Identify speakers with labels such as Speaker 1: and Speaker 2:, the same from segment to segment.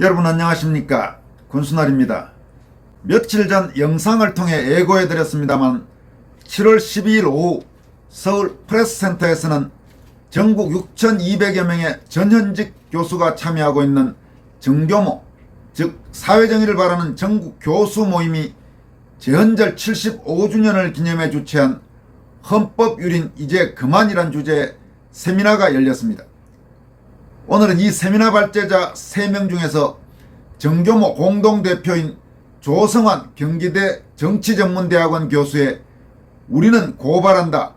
Speaker 1: 여러분 안녕하십니까 군수날입니다. 며칠 전 영상을 통해 예고해 드렸습니다만 7월 12일 오후 서울 프레스센터에서는 전국 6,200여 명의 전현직 교수가 참여하고 있는 정교모 즉 사회정의를 바라는 전국 교수 모임이 재헌절 75주년을 기념해 주최한 헌법 유린 이제 그만이란 주제의 세미나가 열렸습니다. 오늘은 이 세미나 발제자 3명 중에서 정교모 공동대표인 조성환 경기대 정치전문대학원 교수의 우리는 고발한다.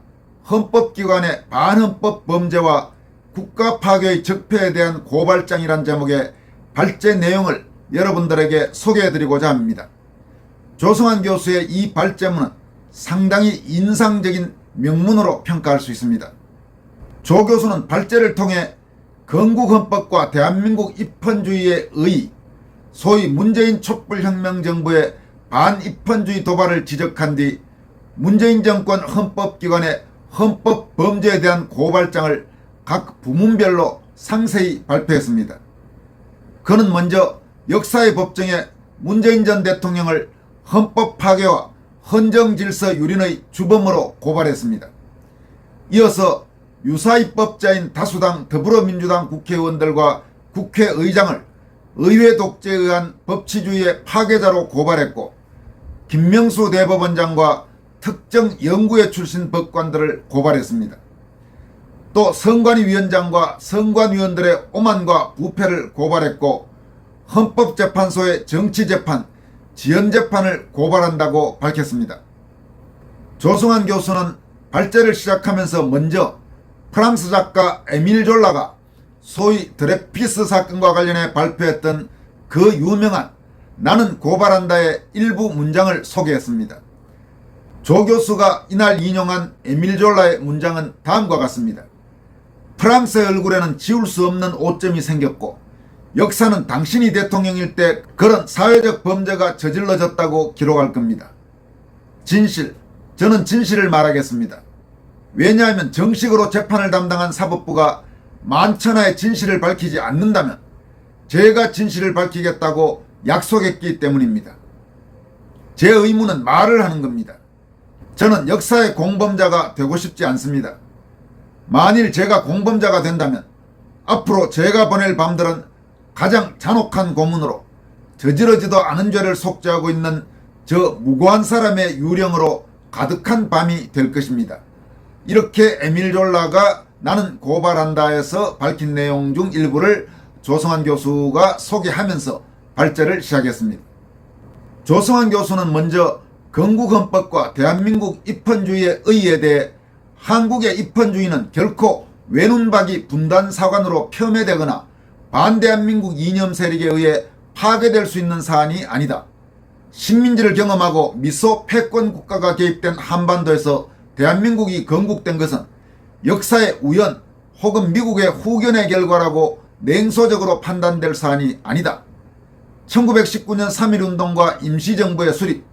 Speaker 1: 헌법기관의 반헌법 범죄와 국가 파괴의 적폐에 대한 고발장이란 제목의 발제 내용을 여러분들에게 소개해드리고자 합니다. 조성환 교수의 이 발제문은 상당히 인상적인 명문으로 평가할 수 있습니다. 조 교수는 발제를 통해 건국헌법과 대한민국 입헌주의의 의, 소위 문재인 촛불혁명 정부의 반입헌주의 도발을 지적한 뒤 문재인 정권 헌법기관의 헌법 범죄에 대한 고발장을 각 부문별로 상세히 발표했습니다. 그는 먼저 역사의 법정에 문재인 전 대통령을 헌법 파괴와 헌정질서 유린의 주범으로 고발했습니다. 이어서 유사입법자인 다수당 더불어민주당 국회의원들과 국회의장을 의회 독재에 의한 법치주의의 파괴자로 고발했고 김명수 대법원장과 특정 연구회 출신 법관들을 고발했습니다. 또 선관위 위원장과 선관위원들의 오만과 부패를 고발했고 헌법재판소의 정치재판, 지연 재판을 고발한다고 밝혔습니다. 조승환 교수는 발제를 시작하면서 먼저 프랑스 작가 에밀 졸라가 소위 드레피스 사건과 관련해 발표했던 그 유명한 나는 고발한다의 일부 문장을 소개했습니다. 조 교수가 이날 인용한 에밀 졸라의 문장은 다음과 같습니다. 프랑스의 얼굴에는 지울 수 없는 오점이 생겼고 역사는 당신이 대통령일 때 그런 사회적 범죄가 저질러졌다고 기록할 겁니다. 진실, 저는 진실을 말하겠습니다. 왜냐하면 정식으로 재판을 담당한 사법부가 만천하의 진실을 밝히지 않는다면 제가 진실을 밝히겠다고 약속했기 때문입니다. 제 의무는 말을 하는 겁니다. 저는 역사의 공범자가 되고 싶지 않습니다. 만일 제가 공범자가 된다면 앞으로 제가 보낼 밤들은 가장 잔혹한 고문으로 저지르지도 않은 죄를 속죄하고 있는 저 무고한 사람의 유령으로 가득한 밤이 될 것입니다. 이렇게 에밀 졸라가 나는 고발한다에서 밝힌 내용 중 일부를 조성환 교수가 소개하면서 발제를 시작했습니다. 조성환 교수는 먼저 건국헌법과 대한민국 입헌주의의 의의에 대해 한국의 입헌주의는 결코 외눈박이 분단 사관으로 폄훼되거나 반대한민국 이념 세력에 의해 파괴될 수 있는 사안이 아니다. 식민지를 경험하고 미소 패권 국가가 개입된 한반도에서 대한민국이 건국된 것은 역사의 우연 혹은 미국의 후견의 결과라고 냉소적으로 판단될 사안이 아니다. 1919년 3.1운동과 임시정부의 수립,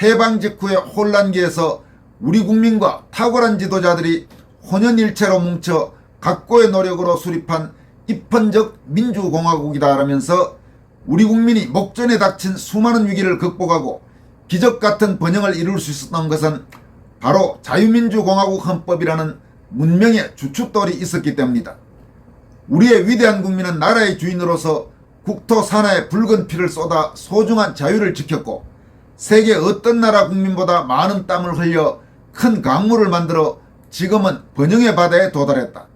Speaker 1: 해방 직후의 혼란기에서 우리 국민과 탁월한 지도자들이 혼연일체로 뭉쳐 각고의 노력으로 수립한 입헌적 민주공화국이다라면서 우리 국민이 목전에 닥친 수많은 위기를 극복하고 기적 같은 번영을 이룰 수 있었던 것은 바로 자유민주공화국 헌법이라는 문명의 주춧돌이 있었기 때문이다. 우리의 위대한 국민은 나라의 주인으로서 국토 산하에 붉은 피를 쏟아 소중한 자유를 지켰고 세계 어떤 나라 국민보다 많은 땀을 흘려 큰 강물을 만들어 지금은 번영의 바다에 도달했다.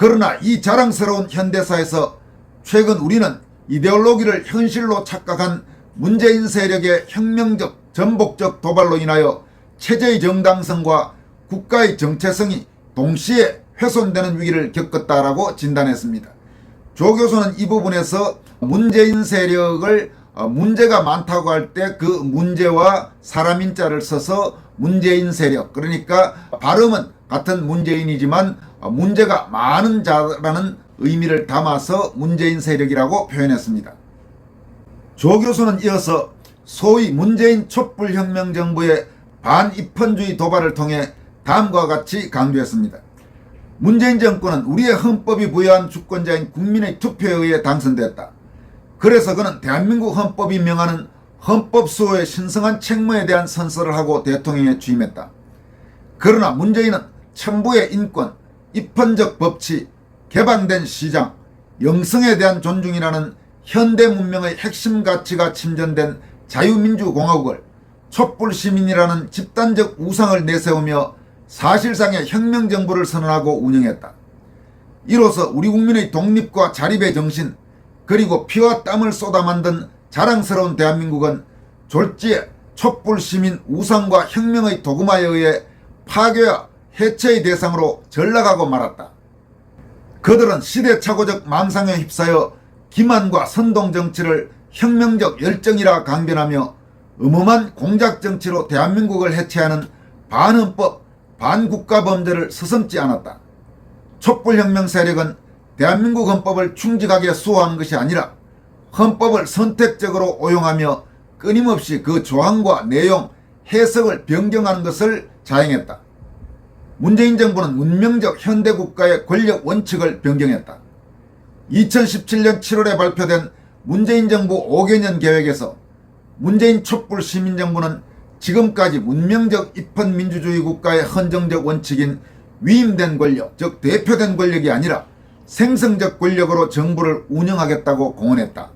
Speaker 1: 그러나 이 자랑스러운 현대사에서 최근 우리는 이데올로기를 현실로 착각한 문재인 세력의 혁명적 전복적 도발로 인하여 체제의 정당성과 국가의 정체성이 동시에 훼손되는 위기를 겪었다라고 진단했습니다. 조 교수는 이 부분에서 문재인 세력을 어, 문제가 많다고 할 때 그 문제와 사람인자를 써서 문재인 세력 그러니까 발음은 같은 문재인이지만 어, 문제가 많은 자라는 의미를 담아서 문재인 세력이라고 표현했습니다. 조 교수는 이어서 소위 문재인 촛불혁명 정부의 반입헌주의 도발을 통해 다음과 같이 강조했습니다. 문재인 정권은 우리의 헌법이 부여한 주권자인 국민의 투표에 의해 당선됐다. 그래서 그는 대한민국 헌법이 명하는 헌법 수호의 신성한 책무에 대한 선서를 하고 대통령에 취임했다. 그러나 문재인은 천부의 인권, 입헌적 법치, 개방된 시장, 영성에 대한 존중이라는 현대 문명의 핵심 가치가 침전된 자유민주공화국을 촛불 시민이라는 집단적 우상을 내세우며 사실상의 혁명정부를 선언하고 운영했다. 이로써 우리 국민의 독립과 자립의 정신 그리고 피와 땀을 쏟아 만든 자랑스러운 대한민국은 졸지에 촛불 시민 우상과 혁명의 도구마에 의해 파괴와 해체의 대상으로 전락하고 말았다. 그들은 시대착오적 망상에 휩싸여 기만과 선동 정치를 혁명적 열정이라 강변하며 음험한 공작 정치로 대한민국을 해체하는 반헌법, 반국가 범죄를 서슴지 않았다. 촛불혁명 세력은 대한민국 헌법을 충직하게 수호하는 것이 아니라 헌법을 선택적으로 오용하며 끊임없이 그 조항과 내용, 해석을 변경하는 것을 자행했다. 문재인 정부는 문명적 현대국가의 권력 원칙을 변경했다. 2017년 7월에 발표된 문재인 정부 5개년 계획에서 문재인 촛불 시민정부는 지금까지 문명적 입헌 민주주의 국가의 헌정적 원칙인 위임된 권력, 즉 대표된 권력이 아니라 생성적 권력으로 정부를 운영하겠다고 공언했다.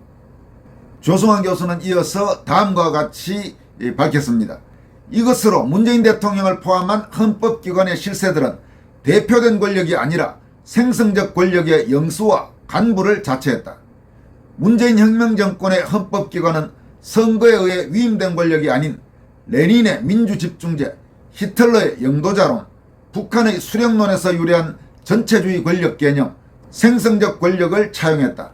Speaker 1: 조성환 교수는 이어서 다음과 같이 밝혔습니다. 이것으로 문재인 대통령을 포함한 헌법기관의 실세들은 대표된 권력이 아니라 생성적 권력의 영수와 간부를 자처했다. 문재인 혁명 정권의 헌법기관은 선거에 의해 위임된 권력이 아닌 레닌의 민주집중제, 히틀러의 영도자론, 북한의 수령론에서 유래한 전체주의 권력 개념, 생성적 권력을 차용했다.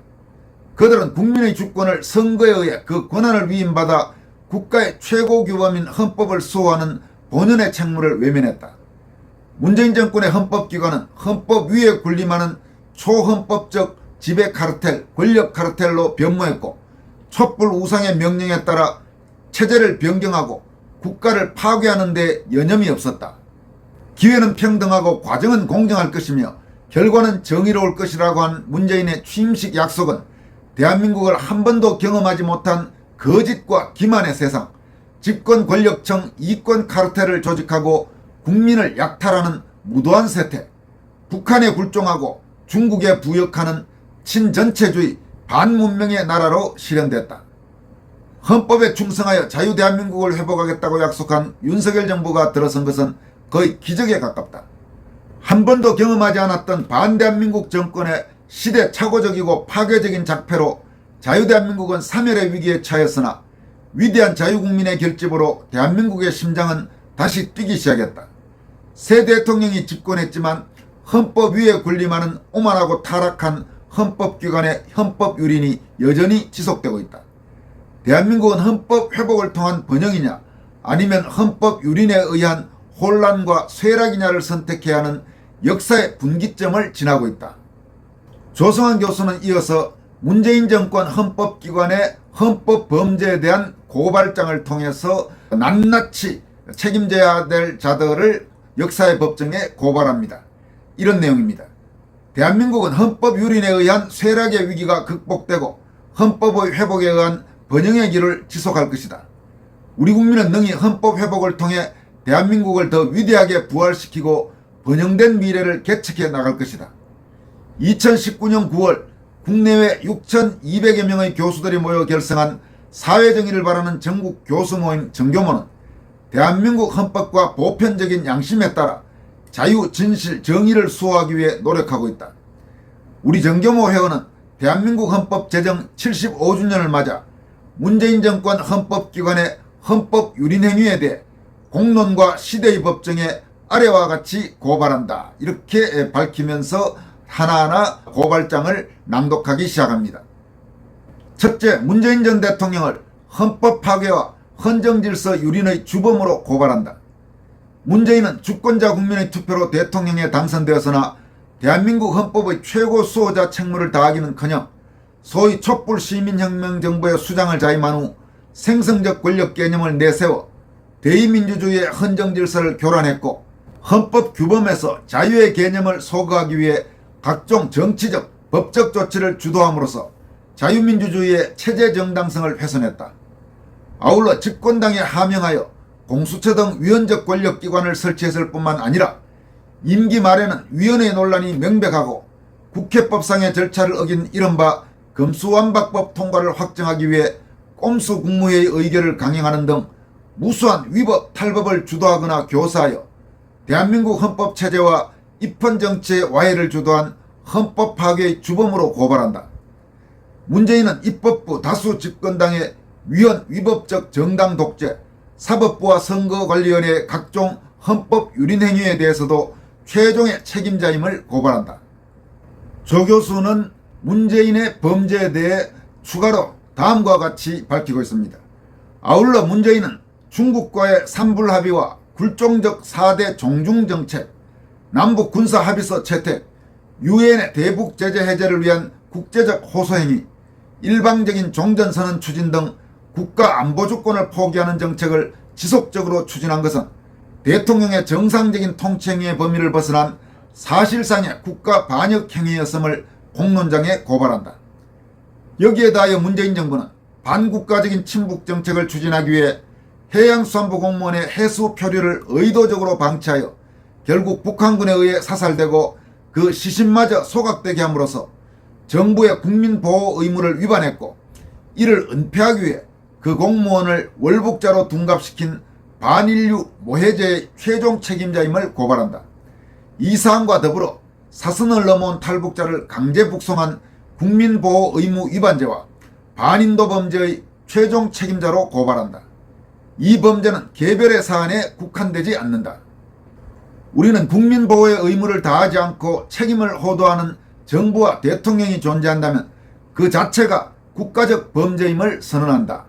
Speaker 1: 그들은 국민의 주권을 선거에 의해 그 권한을 위임받아 국가의 최고 규범인 헌법을 수호하는 본연의 책무를 외면했다. 문재인 정권의 헌법기관은 헌법 위에 군림하는 초헌법적 지배 카르텔, 권력 카르텔로 변모했고 촛불 우상의 명령에 따라 체제를 변경하고 국가를 파괴하는 데 여념이 없었다. 기회는 평등하고 과정은 공정할 것이며 결과는 정의로울 것이라고 한 문재인의 취임식 약속은 대한민국을 한 번도 경험하지 못한 거짓과 기만의 세상, 집권 권력청 이권 카르텔을 조직하고 국민을 약탈하는 무도한 세태, 북한에 굴종하고 중국에 부역하는 친전체주의 반문명의 나라로 실현됐다. 헌법에 충성하여 자유대한민국을 회복하겠다고 약속한 윤석열 정부가 들어선 것은 거의 기적에 가깝다. 한 번도 경험하지 않았던 반대한민국 정권의 시대착오적이고 파괴적인 작패로 자유대한민국은 사멸의 위기에 처했으나 위대한 자유국민의 결집으로 대한민국의 심장은 다시 뛰기 시작했다. 새 대통령이 집권했지만 헌법 위에 군림하는 오만하고 타락한 헌법기관의 헌법 유린이 여전히 지속되고 있다. 대한민국은 헌법 회복을 통한 번영이냐 아니면 헌법 유린에 의한 혼란과 쇠락이냐를 선택해야 하는 역사의 분기점을 지나고 있다. 조성환 교수는 이어서 문재인 정권 헌법기관의 헌법 범죄에 대한 고발장을 통해서 낱낱이 책임져야 될 자들을 역사의 법정에 고발합니다. 이런 내용입니다. 대한민국은 헌법 유린에 의한 쇠락의 위기가 극복되고 헌법의 회복에 의한 번영의 길을 지속할 것이다. 우리 국민은 능히 헌법 회복을 통해 대한민국을 더 위대하게 부활시키고 번영된 미래를 개척해 나갈 것이다. 2019년 9월 국내외 6,200여 명의 교수들이 모여 결성한 사회정의를 바라는 전국 교수 모임 정교모는 대한민국 헌법과 보편적인 양심에 따라 자유, 진실, 정의를 수호하기 위해 노력하고 있다. 우리 정교모 회원은 대한민국 헌법 제정 75주년을 맞아 문재인 정권 헌법기관의 헌법 유린 행위에 대해 공론과 시대의 법정에 아래와 같이 고발한다. 이렇게 밝히면서 하나하나 고발장을 낭독하기 시작합니다. 첫째, 문재인 전 대통령을 헌법 파괴와 헌정질서 유린의 주범으로 고발한다. 문재인은 주권자 국민의 투표로 대통령에 당선되었으나 대한민국 헌법의 최고 수호자 책무를 다하기는커녕 소위 촛불 시민혁명 정부의 수장을 자임한 후 생성적 권력 개념을 내세워 대의민주주의의 헌정 질서를 교란했고 헌법 규범에서 자유의 개념을 소거하기 위해 각종 정치적, 법적 조치를 주도함으로써 자유민주주의의 체제 정당성을 훼손했다. 아울러 집권당에 하명하여 공수처 등 위헌적 권력기관을 설치했을 뿐만 아니라 임기 말에는 위원회 논란이 명백하고 국회법상의 절차를 어긴 이른바 검수완박법 통과를 확정하기 위해 꼼수 국무회의 의결을 강행하는 등 무수한 위법 탈법을 주도하거나 교사하여 대한민국 헌법 체제와 입헌 정치의 와해를 주도한 헌법 파괴의 주범으로 고발한다. 문재인은 입법부 다수 집권당의 위헌 위법적 정당 독재, 사법부와 선거관리위원회의 각종 헌법 유린 행위에 대해서도 최종의 책임자임을 고발한다. 조 교수는 문재인의 범죄에 대해 추가로 다음과 같이 밝히고 있습니다. 아울러 문재인은 중국과의 삼불합의와 굴종적 4대 종중정책, 남북 군사 합의서 채택, 유엔의 대북 제재 해제를 위한 국제적 호소행위, 일방적인 종전선언 추진 등 국가 안보 주권을 포기하는 정책을 지속적으로 추진한 것은 대통령의 정상적인 통치행위의 범위를 벗어난 사실상의 국가 반역 행위였음을 공론장에 고발한다. 여기에 더하여 문재인 정부는 반국가적인 침북 정책을 추진하기 위해 해양수산부 공무원의 해수 표류를 의도적으로 방치하여 결국 북한군에 의해 사살되고 그 시신마저 소각되게 함으로써 정부의 국민보호 의무를 위반했고 이를 은폐하기 위해 그 공무원을 월북자로 둔갑시킨 반인류 모해죄의 최종 책임자임을 고발한다. 이 사안과 더불어 사선을 넘어온 탈북자를 강제 북송한 국민보호 의무 위반죄와 반인도 범죄의 최종 책임자로 고발한다. 이 범죄는 개별의 사안에 국한되지 않는다. 우리는 국민보호의 의무를 다하지 않고 책임을 호도하는 정부와 대통령이 존재한다면 그 자체가 국가적 범죄임을 선언한다.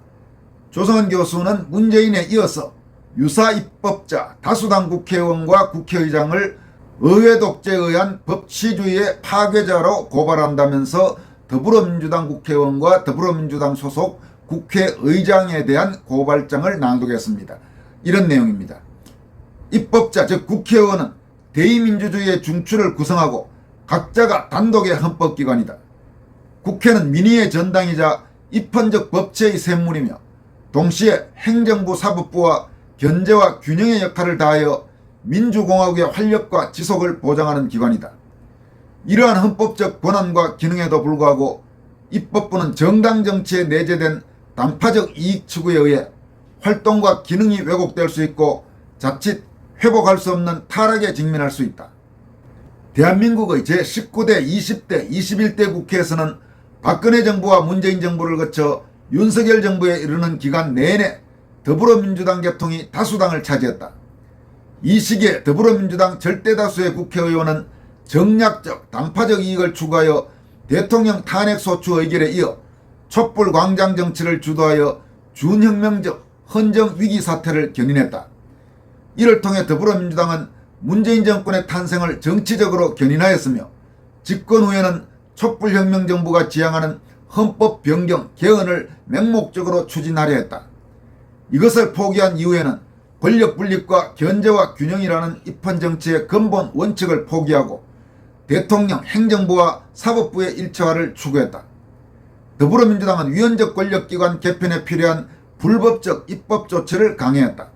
Speaker 1: 조성은 교수는 문재인에 이어서 유사 입법자 다수당 국회의원과 국회의장을 의회 독재에 의한 법치주의의 파괴자로 고발한다면서 더불어민주당 국회의원과 더불어민주당 소속 국회의장에 대한 고발장을 낭독했습니다. 이런 내용입니다. 입법자 즉 국회의원은 대의민주주의의 중추를 구성하고 각자가 단독의 헌법기관이다. 국회는 민의의 전당이자 입헌적 법체의 샘물이며 동시에 행정부 사법부와 견제와 균형의 역할을 다하여 민주공화국의 활력과 지속을 보장하는 기관이다. 이러한 헌법적 권한과 기능에도 불구하고 입법부는 정당 정치에 내재된 단파적 이익 추구에 의해 활동과 기능이 왜곡될 수 있고 자칫 회복할 수 없는 타락에 직면할 수 있다. 대한민국의 제19대, 20대, 21대 국회에서는 박근혜 정부와 문재인 정부를 거쳐 윤석열 정부에 이르는 기간 내내 더불어민주당 계통이 다수당을 차지했다. 이 시기에 더불어민주당 절대다수의 국회의원은 정략적 당파적 이익을 추구하여 대통령 탄핵 소추 의결에 이어 촛불 광장 정치를 주도하여 준혁명적 헌정 위기 사태를 견인했다. 이를 통해 더불어민주당은 문재인 정권의 탄생을 정치적으로 견인하였으며 집권 후에는 촛불혁명 정부가 지향하는 헌법 변경 개헌을 맹목적으로 추진하려 했다. 이것을 포기한 이후에는 권력 분립과 견제와 균형이라는 입헌 정치의 근본 원칙을 포기하고 대통령, 행정부와 사법부의 일체화를 추구했다. 더불어민주당은 위헌적 권력기관 개편에 필요한 불법적 입법 조치를 강행했다.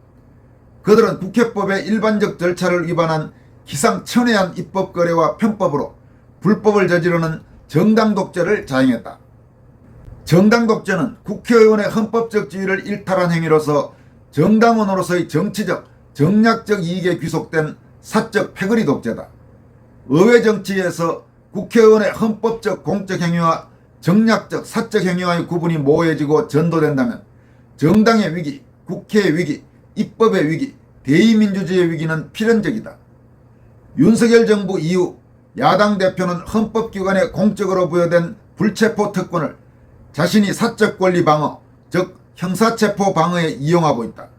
Speaker 1: 그들은 국회법의 일반적 절차를 위반한 기상천외한 입법 거래와 편법으로 불법을 저지르는 정당 독재를 자행했다. 정당 독재는 국회의원의 헌법적 지위를 일탈한 행위로서 정당원으로서의 정치적, 정략적 이익에 귀속된 사적 패거리 독재다. 의회 정치에서 국회의원의 헌법적 공적 행위와 정략적 사적 행위와의 구분이 모호해지고 전도된다면 정당의 위기, 국회의 위기, 입법의 위기, 대의민주주의의 위기는 필연적이다. 윤석열 정부 이후 야당 대표는 헌법기관에 공적으로 부여된 불체포 특권을 자신이 사적 권리 방어, 즉 형사체포 방어에 이용하고 있다.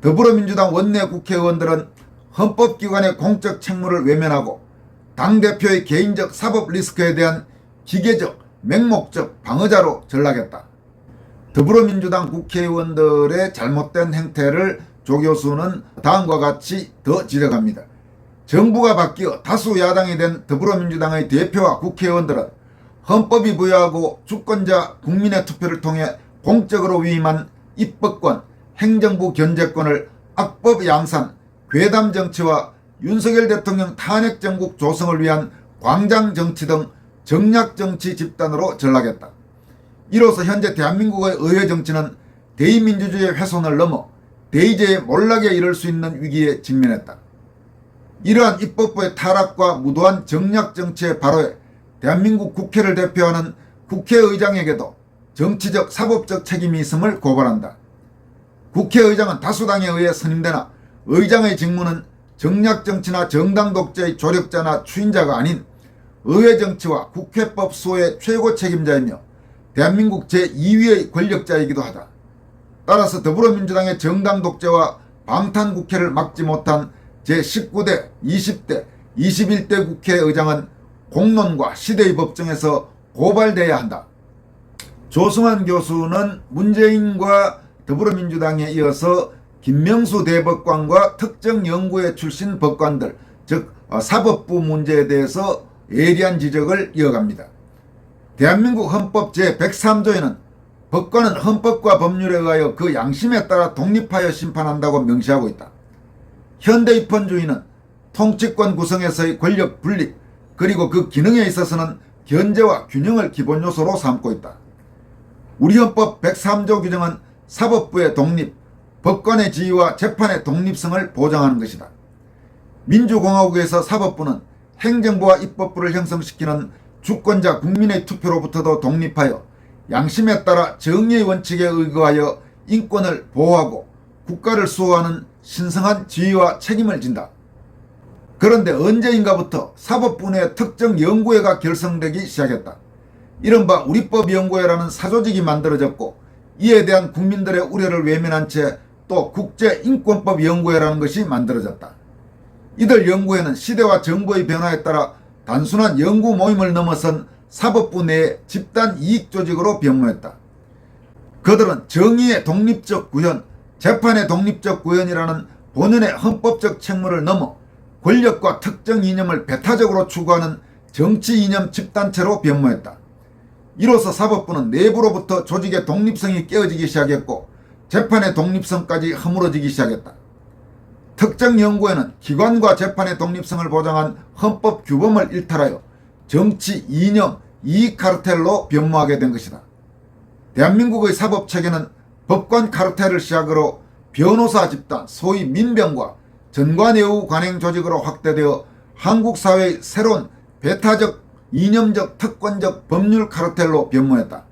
Speaker 1: 더불어민주당 원내 국회의원들은 헌법기관의 공적 책무를 외면하고 당대표의 개인적 사법 리스크에 대한 기계적, 맹목적 방어자로 전락했다. 더불어민주당 국회의원들의 잘못된 행태를 조 교수는 다음과 같이 더 지적합니다. 정부가 바뀌어 다수 야당이 된 더불어민주당의 대표와 국회의원들은 헌법이 부여하고 주권자 국민의 투표를 통해 공적으로 위임한 입법권, 행정부 견제권을 악법 양산, 괴담 정치와 윤석열 대통령 탄핵 정국 조성을 위한 광장 정치 등 정략 정치 집단으로 전락했다. 이로써 현재 대한민국의 의회 정치는 대의민주주의의 훼손을 넘어 대의제의 몰락에 이를 수 있는 위기에 직면했다. 이러한 입법부의 타락과 무도한 정략 정치의 발호에 대한민국 국회를 대표하는 국회의장에게도 정치적 사법적 책임이 있음을 고발한다. 국회의장은 다수당에 의해 선임되나 의장의 직무는 정략 정치나 정당 독재의 조력자나 추인자가 아닌 의회 정치와 국회법 수호의 최고 책임자이며 대한민국 제2위의 권력자이기도 하다. 따라서 더불어민주당의 정당 독재와 방탄 국회를 막지 못한 제19대, 20대, 21대 국회의장은 공론과 시대의 법정에서 고발돼야 한다. 조승환 교수는 문재인과 더불어민주당에 이어서 김명수 대법관과 특정 연구회 출신 법관들, 즉 어, 사법부 문제에 대해서 예리한 지적을 이어갑니다. 대한민국 헌법 제103조에는 법관은 헌법과 법률에 의하여 그 양심에 따라 독립하여 심판한다고 명시하고 있다. 현대 입헌주의는 통치권 구성에서의 권력 분립 그리고 그 기능에 있어서는 견제와 균형을 기본 요소로 삼고 있다. 우리 헌법 103조 규정은 사법부의 독립, 법관의 지위와 재판의 독립성을 보장하는 것이다. 민주공화국에서 사법부는 행정부와 입법부를 형성시키는 주권자 국민의 투표로부터도 독립하여 양심에 따라 정의의 원칙에 의거하여 인권을 보호하고 국가를 수호하는 신성한 지위와 책임을 진다. 그런데 언제인가부터 사법부 내 특정 연구회가 결성되기 시작했다. 이른바 우리법연구회라는 사조직이 만들어졌고 이에 대한 국민들의 우려를 외면한 채 또 국제인권법연구회라는 것이 만들어졌다. 이들 연구회는 시대와 정부의 변화에 따라 단순한 연구 모임을 넘어선 사법부 내 집단 이익 조직으로 변모했다. 그들은 정의의 독립적 구현, 재판의 독립적 구현이라는 본연의 헌법적 책무를 넘어 권력과 특정 이념을 배타적으로 추구하는 정치 이념 집단체로 변모했다. 이로써 사법부는 내부로부터 조직의 독립성이 깨어지기 시작했고 재판의 독립성까지 허물어지기 시작했다. 특정 연구에는 기관과 재판의 독립성을 보장한 헌법 규범을 일탈하여 정치 이념 이익 카르텔로 변모하게 된 것이다. 대한민국의 사법 체계는 법관 카르텔을 시작으로 변호사 집단 소위 민병과 전관예우 관행 조직으로 확대되어 한국 사회의 새로운 배타적 이념적 특권적 법률 카르텔로 변모했다.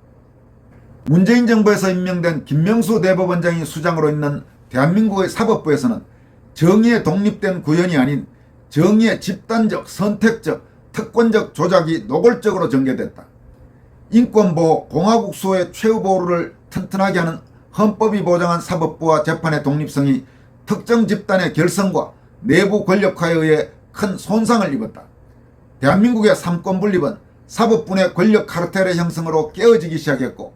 Speaker 1: 문재인 정부에서 임명된 김명수 대법원장이 수장으로 있는 대한민국의 사법부에서는 정의의 독립된 구현이 아닌 정의의 집단적, 선택적, 특권적 조작이 노골적으로 전개됐다. 인권보호, 공화국 수호의 최후 보호를 튼튼하게 하는 헌법이 보장한 사법부와 재판의 독립성이 특정 집단의 결성과 내부 권력화에 의해 큰 손상을 입었다. 대한민국의 삼권 분립은 사법부 내 권력 카르텔의 형성으로 깨어지기 시작했고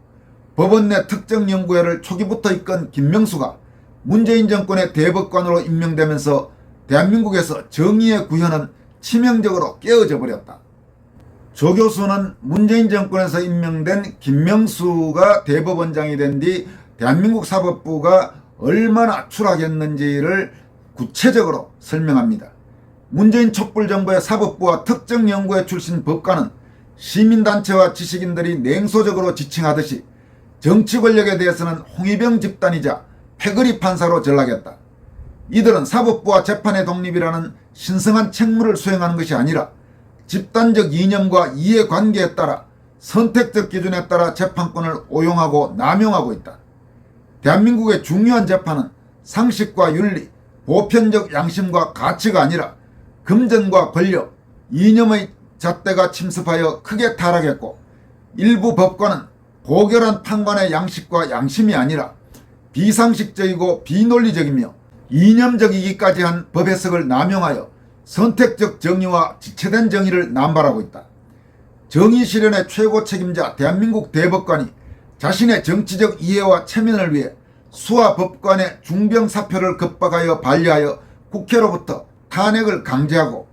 Speaker 1: 법원 내 특정 연구회를 초기부터 이끈 김명수가 문재인 정권의 대법관으로 임명되면서 대한민국에서 정의의 구현은 치명적으로 깨어져 버렸다. 조 교수는 문재인 정권에서 임명된 김명수가 대법원장이 된 뒤 대한민국 사법부가 얼마나 추락했는지를 구체적으로 설명합니다. 문재인 촛불 정부의 사법부와 특정 연구회 출신 법관은 시민단체와 지식인들이 냉소적으로 지칭하듯이 정치 권력에 대해서는 홍위병 집단이자 패거리 판사로 전락했다. 이들은 사법부와 재판의 독립이라는 신성한 책무를 수행하는 것이 아니라 집단적 이념과 이해관계에 따라 선택적 기준에 따라 재판권을 오용하고 남용하고 있다. 대한민국의 중요한 재판은 상식과 윤리, 보편적 양심과 가치가 아니라 금전과 권력, 이념의 잣대가 침습하여 크게 타락했고 일부 법관은 고결한 판관의 양식과 양심이 아니라 비상식적이고 비논리적이며 이념적이기까지 한 법 해석을 남용하여 선택적 정의와 지체된 정의를 남발하고 있다. 정의 실현의 최고 책임자 대한민국 대법관이 자신의 정치적 이해와 체면을 위해 수하 법관의 중병 사표를 급박하여 반려하여 국회로부터 탄핵을 강제하고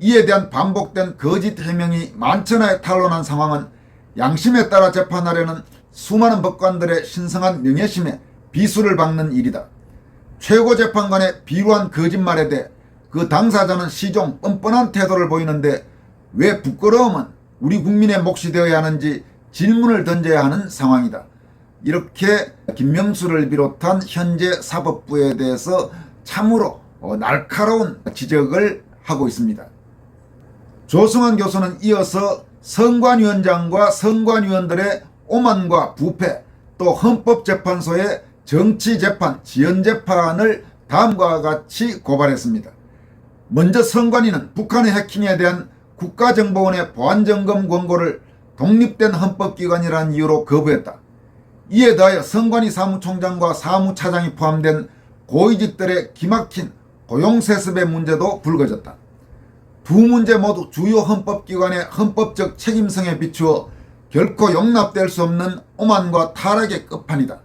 Speaker 1: 이에 대한 반복된 거짓 해명이 만천하에 탄론한 상황은 양심에 따라 재판하려는 수많은 법관들의 신성한 명예심에 비수를 박는 일이다. 최고재판관의 비루한 거짓말에 대해 그 당사자는 시종 뻔뻔한 태도를 보이는데 왜 부끄러움은 우리 국민의 몫이 되어야 하는지 질문을 던져야 하는 상황이다. 이렇게 김명수를 비롯한 현재 사법부에 대해서 참으로 어, 날카로운 지적을 하고 있습니다. 조승환 교수는 이어서 선관위원장과 선관위원들의 오만과 부패 또 헌법재판소의 정치재판, 지연재판을 다음과 같이 고발했습니다. 먼저 선관위는 북한의 해킹에 대한 국가정보원의 보안점검 권고를 독립된 헌법기관이라는 이유로 거부했다. 이에 더하여 선관위 사무총장과 사무차장이 포함된 고위직들의 기막힌 고용세습의 문제도 불거졌다. 두 문제 모두 주요 헌법기관의 헌법적 책임성에 비추어 결코 용납될 수 없는 오만과 타락의 끝판이다.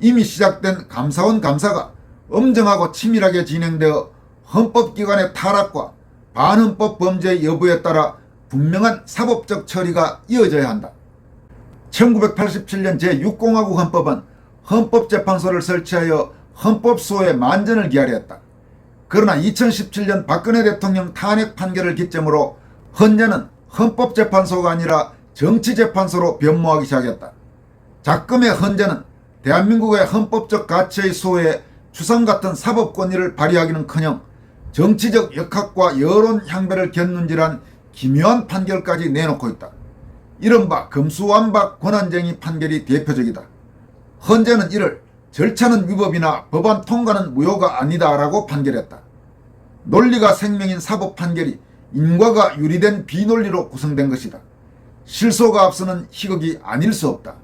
Speaker 1: 이미 시작된 감사원 감사가 엄정하고 치밀하게 진행되어 헌법기관의 타락과 반헌법 범죄 여부에 따라 분명한 사법적 처리가 이어져야 한다. 1987년 제6공화국 헌법은 헌법재판소를 설치하여 헌법수호의 만전을 기하려 했다. 그러나 2017년 박근혜 대통령 탄핵 판결을 기점으로 헌재는 헌법재판소가 아니라 정치재판소로 변모하기 시작했다. 작금의 헌재는 대한민국의 헌법적 가치의 수호에 추상 같은 사법 권위를 발휘하기는커녕 정치적 역학과 여론 향배를 견눈질한 기묘한 판결까지 내놓고 있다. 이른바 금수완박 권한쟁의 판결이 대표적이다. 헌재는 이를 절차는 위법이나 법안 통과는 무효가 아니다라고 판결했다. 논리가 생명인 사법 판결이 인과가 유리된 비논리로 구성된 것이다. 실소가 앞서는 희극이 아닐 수 없다.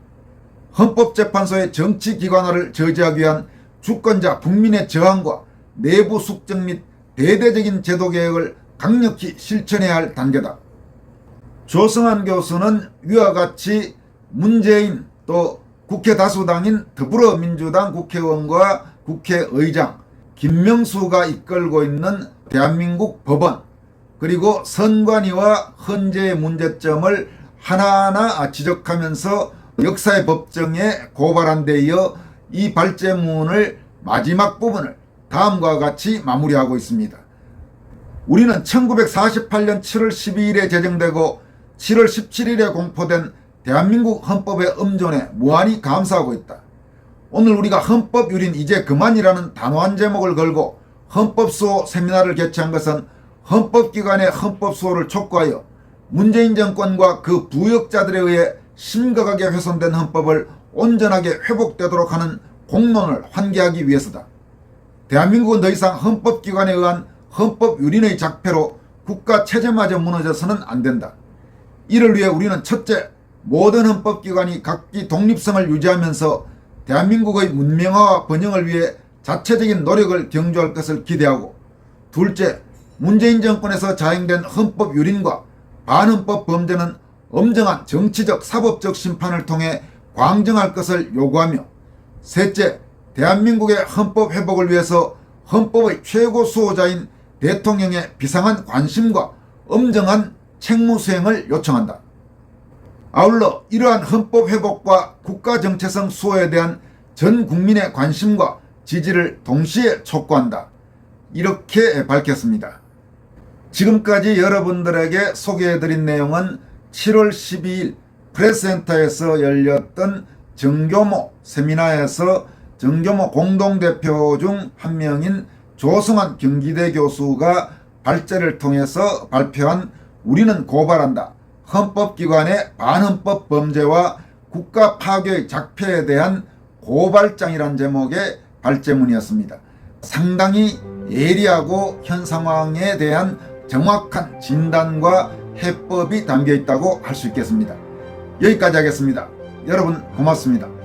Speaker 1: 헌법재판소의 정치기관화를 저지하기 위한 주권자 국민의 저항과 내부 숙적 및 대대적인 제도개혁을 강력히 실천해야 할 단계다. 조성한 교수는 위와 같이 문재인 또 국회 다수당인 더불어민주당 국회의원과 국회의장 김명수가 이끌고 있는 대한민국 법원 그리고 선관위와 헌재의 문제점을 하나하나 지적하면서 역사의 법정에 고발한 데 이어 이 발제문을 마지막 부분을 다음과 같이 마무리하고 있습니다. 우리는 1948년 7월 12일에 제정되고 7월 17일에 공포된 대한민국 헌법의 음존에 무한히 감사하고 있다. 오늘 우리가 헌법 유린 이제 그만이라는 단호한 제목을 걸고 헌법수호 세미나를 개최한 것은 헌법기관의 헌법수호를 촉구하여 문재인 정권과 그 부역자들에 의해 심각하게 훼손된 헌법을 온전하게 회복되도록 하는 공론을 환기하기 위해서다. 대한민국은 더 이상 헌법기관에 의한 헌법 유린의 작패로 국가 체제마저 무너져서는 안 된다. 이를 위해 우리는 첫째, 모든 헌법기관이 각기 독립성을 유지하면서 대한민국의 문명화와 번영을 위해 자체적인 노력을 경주할 것을 기대하고 둘째, 문재인 정권에서 자행된 헌법 유린과 반헌법 범죄는 엄정한 정치적 사법적 심판을 통해 광정할 것을 요구하며 셋째, 대한민국의 헌법 회복을 위해서 헌법의 최고 수호자인 대통령의 비상한 관심과 엄정한 책무 수행을 요청한다. 아울러 이러한 헌법 회복과 국가 정체성 수호에 대한 전 국민의 관심과 지지를 동시에 촉구한다. 이렇게 밝혔습니다. 지금까지 여러분들에게 소개해드린 내용은 7월 12일 프레스센터에서 열렸던 정교모 세미나에서 정교모 공동대표 중 한 명인 조승환 경기대 교수가 발제를 통해서 발표한 우리는 고발한다. 헌법기관의 반헌법 범죄와 국가 파괴의 작패에 대한 고발장이란 제목의 발제문이었습니다. 상당히 예리하고 현 상황에 대한 정확한 진단과 해법이 담겨 있다고 할 수 있겠습니다. 여기까지 하겠습니다. 여러분 고맙습니다.